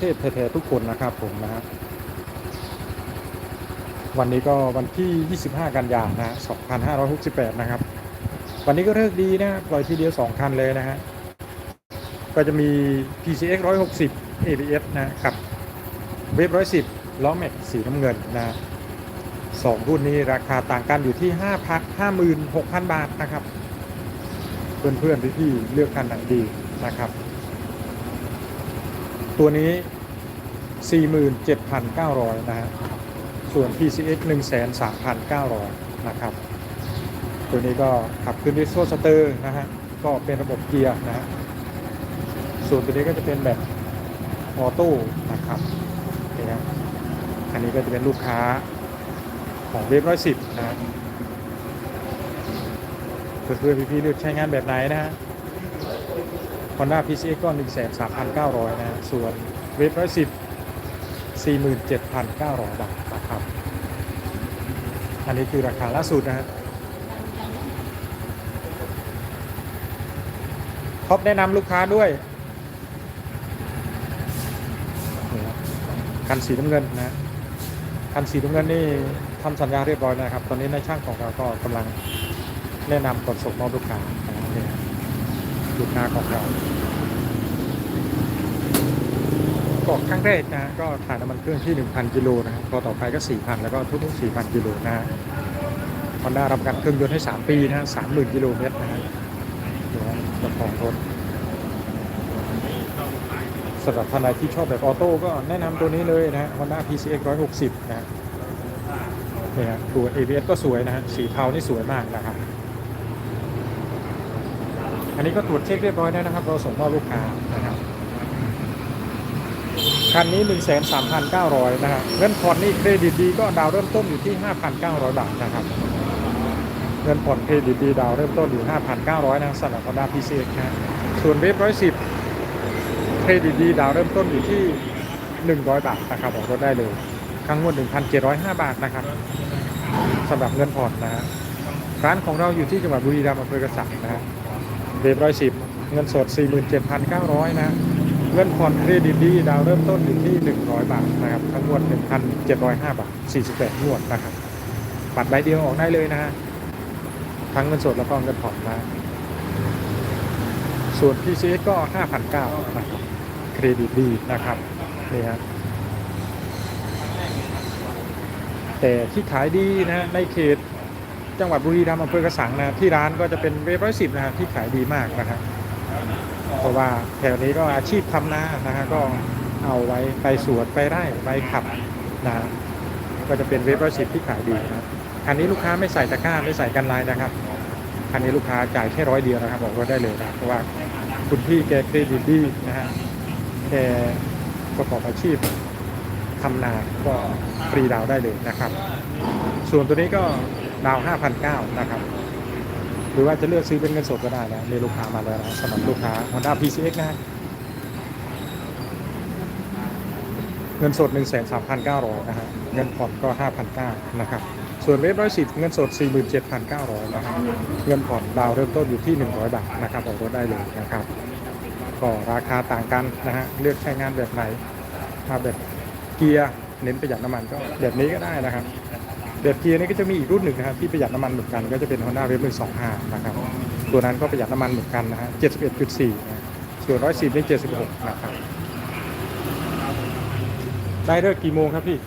เทพแท้ๆทุกคนนะครับผมนะฮะวันนี้ก็วันที่ 25 กันยายนนะฮะ2568 นะครับ วันนี้ก็เลิกดีนะปล่อยทีเดียว 2 คันเลยนะฮะ ก็จะมี PCX 160 ABS นะกับ เวฟ110 ล้อแม็กสีน้ำเงินนะสองรุ่นนี้ราคาต่างกันอยู่ที่5พัน56,000 บาทนะครับ เพื่อนๆพี่ๆเลือกคันไหนดีนะครับ ตัวนี้ 47,900 นะฮะ ส่วน PCX 1,3,900 นะครับ ตัวนี้ก็ขับขึ้นด้วยโซ่สเตอร์นะฮะ ก็เป็นระบบเกียร์นะฮะ ส่วนตัวนี้ก็จะเป็นแบบออโต้นะครับนี่นะอันนี้ก็จะเป็นลูกค้าของเวฟร้อยสิบนะฮะเพื่อนๆพี่ๆเลือกใช้งานแบบไหนนะฮะ Honda PCX ก็ 13,900 นะฮะส่วนเวฟร้อยสิบ47,900 บาทนะครับ อันนี้คือราคาล่าสุดนะฮะท็อปแนะนำลูกค้าด้วยคันสีน้ำเงินนะคันสีน้ำเงินนี่ทำสัญญาเรียบร้อยนะครับ ตอนนี้ในช่างของเราก็กำลังแนะนำกดส่งมอบลูกค้านะครับ นี่ครับลูกค้าของเราก็ครั้งแรกนะก็ถ่ายน้ำมันเครื่องที่ 1,000 กิโลนะครับพอต่อไปก็ 4,000 แล้วก็ทุกๆ4,000 กิโลนะฮะฮอนด้ารับกันเครื่องยนต์ให้ 3 ปีนะฮะ30,000กิโลเมตรนะฮะเดี๋ยวจ้าของรถสำหรับท่านใดที่ชอบแบบออโต้ก็แนะนำตัวนี้เลยนะฮะ Honda PCX 160 นะฮะเนี่ฮะตัว ABS ก็สวยนะฮะสีเทานี่สวยมากนะครับ อันนี้ก็ตรวจเช็คเรียบร้อยแล้วนะครับ เราส่งมอบลูกค้านะครับคันนี้ 13,900 นะฮะเงินผ่อนนี่เครดิตดีก็ดาวเริ่มต้นอยู่ที่ 5,900 บาทนะครับ เงินผ่อนเครดิตดีดาวเริ่มต้นอยู่ 5,900 นะสำหรับ Honda PCX นะฮะส่วนเวฟ110 เครดิตดีดาวเริ่มต้นอยู่ที่ 100 บาทนะครับของรถได้เลยครั้งงวด1,705 บาทนะครับสำหรับเงินผ่อนนะฮะร้านของเราอยู่ที่จังหวัดบุรีรัมย์อำเภอกระสังนะฮะ เวฟ110เงินสด 47,900นะฮะเงินผ่อนเครดิตดีดาวเริ่มต้นอยู่ที่ 100 บาทนะครับทั้งงวด 1,705 บาท 48 งวดนะครับ บัตรใบเดียวออกได้เลยนะฮะ ทั้งเงินสดแล้วก็เงินผ่อนนะ ส่วน PCX ก็ 5,900นะครับเครดิตดีนะครับ นี่ฮะ แต่ที่ขายดีนะในเขต จังหวัดบุรีรัมย์อำเภอกระสังนะที่ร้านก็จะเป็นเวฟร้อยสิบนะฮะที่ขายดีมากนะครับเพราะว่าแถวนี้ก็อาชีพทำนานะฮะก็เอาไว้ไปสวนไปไร่ไปขับนะก็จะเป็นเวฟร้อยสิบที่ขายดีนะครับคันนี้ลูกค้าไม่ใส่ตะกร้าไม่ใส่กันลายนะครับคันนี้ลูกค้าจ่ายแค่ร้อยเดียวนะครับบอกว่าได้เลยนะเพราะว่าคุณพี่แกเครดิตดีนะฮะแกประกอบอาชีพทำนาก็ฟรีดาวได้เลยนะครับ ส่วนตัวนี้ก็ ดาว5,900นะครับ หรือว่าจะเลือกซื้อเป็นเงินสดก็ได้นะมีลูกค้ามาแล้วนะสำหรับลูกค้า Honda PCX นะฮะเงินสด 13,900นะฮะเงินผ่อนก็ 5,900นะครับส่วนเวฟร้อยสิบเงินสด 47,900นะครับเงินผ่อนดาวเริ่มต้นอยู่ที่ 100 บาทนะครับออกรถได้เลยนะครับก็ราคาต่างกันนะฮะเลือกใช้งานแบบไหนถ้าแบบเกียร์เน้นประหยัดน้ำมันก็แบบนี้ก็ได้นะครับ แบบเกียร์นี่ก็จะมีอีกรุ่นหนึ่งนะครับที่ประหยัดน้ำมันเหมือนกันก็จะเป็น Honda Wave 125 นะครับ ตัวนั้นก็ประหยัดน้ำมันเหมือนกันนะฮะ71.4นะส่วน110นี่76 นะครับ ได้เลิกกี่โมงครับพี่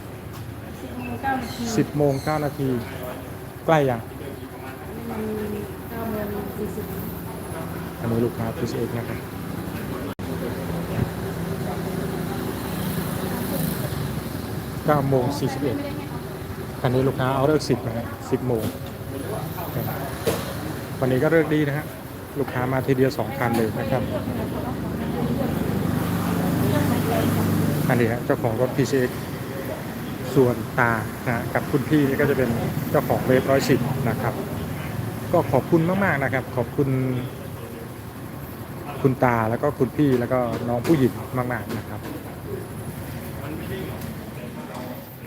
สิบโมงเก้านาที10โมง9นาที ใกล้ยังมันเก้าโมงสี่สิบอันนี้ลูกค้า PCX นะครับ9โมง41 อันนี้ลูกค้าเอาเลิก10นะฮะ10โมงวันนี้ก็เลิกดีนะฮะลูกค้ามาทีเดียว2คันเลยนะครับอันนี้ฮะเจ้าของรถ PCX ส่วนตานะฮะกับคุณพี่นี่ก็จะเป็นเจ้าของเวฟร้อยสิบนะครับ ก็ขอบคุณมากๆนะครับ ขอบคุณ คุณตาแล้วก็คุณพี่แล้วก็น้องผู้หญิงมากๆนะครับ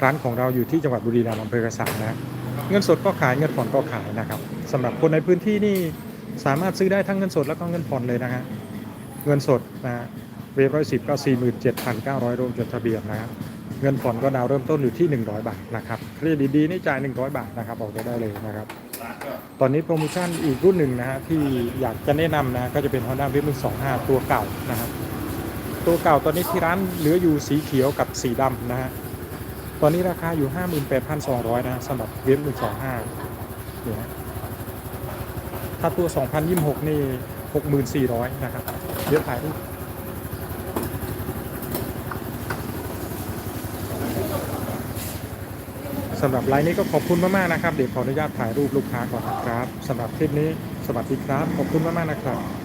ร้านของเราอยู่ที่จังหวัดบุรีรัมย์อำเภอกระสังนะเงินสดก็ขายเงินผ่อนก็ขายนะครับสำหรับคนในพื้นที่นี่สามารถซื้อได้ทั้งเงินสดแล้วก็เงินผ่อนเลยนะฮะเงินสดนะเวฟร้อยสิบก็สี่หมื่นเจ็ดพันเก้าร้อยรวมจดทะเบียนนะครับเงินผ่อนก็ดาวเริ่มต้นอยู่ที่ 100 บาทนะครับเครดิตดีนี่จ่าย 100 บาทนะครับออกได้เลยนะครับ ตอนนี้โปรโมชั่นอีกรุ่นหนึ่งนะฮะที่อยากจะแนะนำนะก็จะเป็น Honda w a v 125 ตัวเก่านะครับตัวเก่าตอนนี้ที่ร้านเหลืออยู่สีเขียวกับสีดำนะฮะ ตอนนี้ราคาอยู่ 58,200 นะสำหรับเวฟ125เนี่ยถ้าตัว 2026 นี่ 6,400 นะครับเดี๋ยวถ่ายรูปสำหรับไลน์นี้ก็ขอบคุณมากๆนะครับ เดี๋ยวขออนุญาตถ่ายรูปลูกค้าก่อนนะครับสำหรับคลิปนี้สวัสดีครับ ขอบคุณมากๆนะครับ